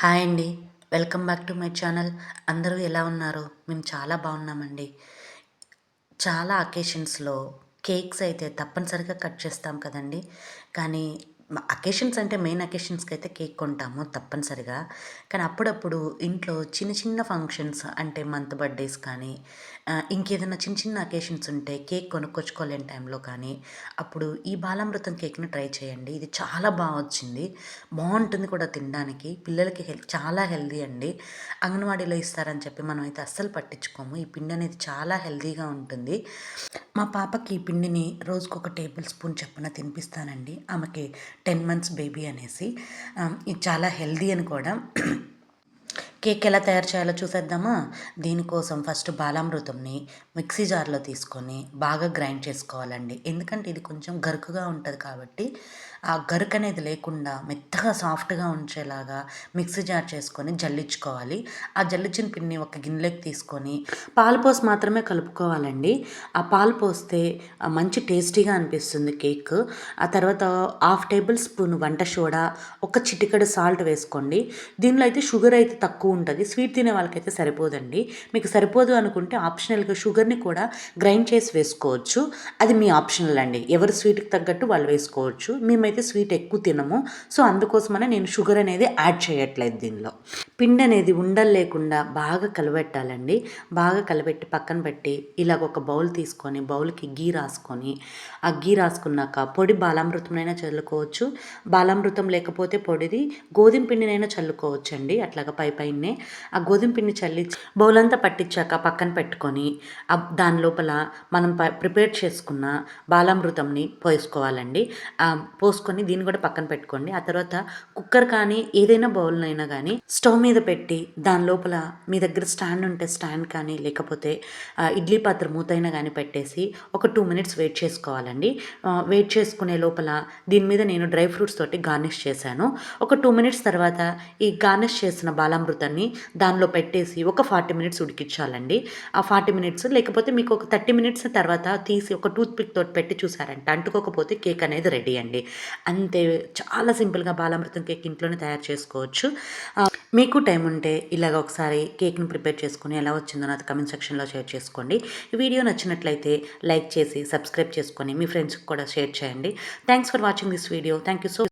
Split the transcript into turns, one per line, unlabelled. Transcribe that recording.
Hi అండి. Welcome back to my channel. అందరూ ఎలా ఉన్నారు? మేము చాలా బాగున్నామండి. చాలా అకేషన్స్లో కేక్స్ అయితే తప్పనిసరిగా కట్ చేస్తాం కదండి. కానీ అకేషన్స్ అంటే మెయిన్ అకేషన్స్కి అయితే కేక్ కొంటాము తప్పనిసరిగా. కానీ అప్పుడప్పుడు ఇంట్లో చిన్న చిన్న ఫంక్షన్స్ అంటే మంత్ బర్త్డేస్ కానీ ఇంకేదైనా చిన్న చిన్న అకేషన్స్ ఉంటే కేక్ కొనుక్కొచ్చుకోలేని టైంలో కానీ అప్పుడు ఈ బాలామృతం కేక్ని ట్రై చేయండి. ఇది చాలా బాగా వచ్చింది. బాగుంటుంది కూడా తినడానికి. పిల్లలకి హెల్ చాలా హెల్దీ అండి. అంగన్వాడీలో ఇస్తారని చెప్పి మనం అయితే అస్సలు పట్టించుకోము. ఈ పిండి అనేది చాలా హెల్దీగా ఉంటుంది. మా పాపకి పిండిని రోజుకు ఒక టేబుల్ స్పూన్ చొప్పున తినిపిస్తానండి. ఆమెకి టెన్ మంత్స్ బేబీ అనేసి. ఇది చాలా హెల్దీ అని కూడా కేక్ ఎలా తయారు చేయాలో చూసేద్దామా? దీనికోసం ఫస్ట్ బాలామృతంని మిక్సీ జార్లో తీసుకొని బాగా గ్రైండ్ చేసుకోవాలండి. ఎందుకంటే ఇది కొంచెం గరుకుగా ఉంటుంది కాబట్టి ఆ గరుకు అనేది లేకుండా మెత్తగా సాఫ్ట్గా ఉంచేలాగా మిక్సీ జార్ చేసుకొని జల్లించుకోవాలి. ఆ జల్లించిన పిండిని ఒక గిన్నెలోకి తీసుకొని పాలు పోసి మాత్రమే కలుపుకోవాలండి. ఆ పాలు పోస్తే మంచి టేస్టీగా అనిపిస్తుంది కేక్. ఆ తర్వాత హాఫ్ టేబుల్ స్పూన్ వంట సోడా ఒక చిటికెడు సాల్ట్ వేసుకోండి. దీనిలో అయితే షుగర్ అయితే తక్కువ ఉంటుంది. స్వీట్ తినే వాళ్ళకైతే సరిపోదండి. మీకు సరిపోదు అనుకుంటే ఆప్షనల్గా షుగర్ని కూడా గ్రైండ్ చేసి వేసుకోవచ్చు. అది మీ ఆప్షనల్ అండి. ఎవరు స్వీట్కి తగ్గట్టు వాళ్ళు వేసుకోవచ్చు. మేమైతే స్వీట్ ఎక్కువ తినము. సో అందుకోసమనే నేను షుగర్ అనేది యాడ్ చేయట్లేదు దీనిలో. పిండి అనేది ఉండలు లేకుండా బాగా కలబెట్టాలండి. బాగా కలబెట్టి పక్కన పెట్టి ఇలాగ ఒక బౌల్ తీసుకొని బౌల్కి గీ రాసుకొని ఆ గీ రాసుకున్నాక పొడి బాలామృతంనైనా చల్లుకోవచ్చు. బాలామృతం లేకపోతే పొడిది గోధుమ పిండినైనా చల్లుకోవచ్చు అండి అట్లాగా పై పైన ఆ గోధుమ పిండి చల్లి బౌల్ అంతా పట్టించాక పక్కన పెట్టుకొని దాని లోపల మనం ప్రిపేర్ చేసుకున్న బాలామృతంని పోసుకోవాలండి. పోసుకొని దీన్ని కూడా పక్కన పెట్టుకోండి. ఆ తర్వాత కుక్కర్ కానీ ఏదైనా బౌల్నైనా కానీ స్టవ్ మీద పెట్టి దాని లోపల మీ దగ్గర స్టాండ్ ఉంటే స్టాండ్ కానీ లేకపోతే ఇడ్లీ పాత్ర మూతైనా కానీ పెట్టేసి ఒక టూ మినిట్స్ వెయిట్ చేసుకోవాలండి. వెయిట్ చేసుకునే లోపల దీని మీద నేను డ్రై ఫ్రూట్స్ తోటి గార్నిష్ చేశాను. ఒక టూ మినిట్స్ తర్వాత ఈ గార్నిష్ చేసిన బాలామృతాన్ని దానిలో పెట్టేసి ఒక ఫార్టీ మినిట్స్ ఉడికించాలండి. ఆ ఫార్టీ మినిట్స్ లేకపోతే మీకు ఒక థర్టీ మినిట్స్ తర్వాత తీసి ఒక టూత్ పిక్ తోటి పెట్టి చూసారంటే అంటుకోకపోతే కేక్ అనేది రెడీ అండి. అంతే చాలా సింపుల్గా బాలామృతం కేక్ ఇంట్లోనే తయారు చేసుకోవచ్చు. మీకు టైం ఉంటే ఇలాగ ఒకసారి కేక్ని ప్రిపేర్ చేసుకుని ఎలా వచ్చిందో నాకు కమెంట్ సెక్షన్లో షేర్ చేసుకోండి. ఈ వీడియో నచ్చినట్లయితే లైక్ చేసి సబ్స్క్రైబ్ చేసుకొని మీ ఫ్రెండ్స్కి కూడా షేర్ చేయండి. Thanks for watching this video. Thank you so